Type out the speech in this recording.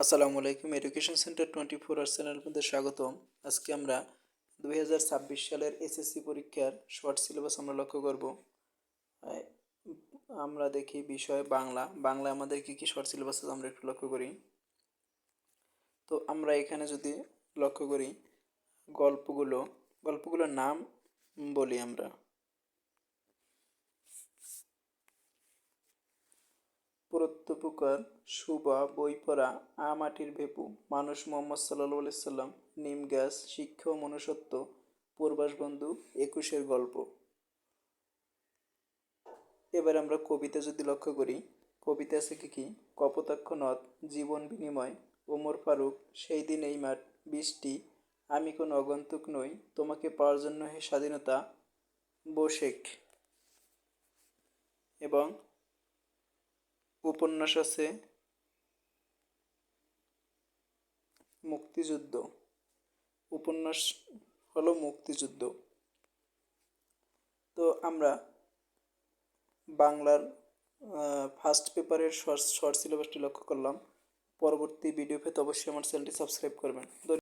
আসসালামু আলাইকুম education center twenty four hour চ্যানেলের মধ্যে স্বাগতম। আজকে আমরা দুই হাজার ছাব্বিশ সালের এসএসসি পরীক্ষার শর্ট সিলেবাস আমরা লক্ষ্য করব। আমরা দেখি বিষয় বাংলা। বাংলা আমাদের কী কী শর্ট সিলেবাস আমরা একটু লক্ষ্য করি। তো আমরা এখানে যদি লক্ষ্য করি, গল্পগুলো, গল্পগুলোর নাম বলি আমরা। প্রত্যপুকার সুবা বই পড়া আ মাটির ভেপু, মানুষ মোহাম্মদ সাল্লাহ সাল্লাম, নিম গ্যাস শিক্ষা ও মনুষ্যত্ব, পূর্বাস বন্ধু, একুশের গল্প। এবার আমরা কবিতা যদি লক্ষ্য করি, কবিতা আছে কি কি? কপোতাক্ষ নদ, জীবন বিনিময়, ওমর ফারুক, সেই দিন এই মাঠ, বৃষ্টি, আমি কোনো অগন্তুক নই, তোমাকে পাওয়ার জন্য হে স্বাধীনতা, বোশেক। এবং উপন্যাস আছে। মুক্তিযুদ্ধ। উপন্যাস হলো মুক্তিযুদ্ধ। তো আমরা বাংলার ফার্স্ট পেপারের শর্ট সিলেবাসটি লক্ষ্য করলাম। পরবর্তী ভিডিও পেতে অবশ্যই আমার চ্যানেলটি সাবস্ক্রাইব করবেন।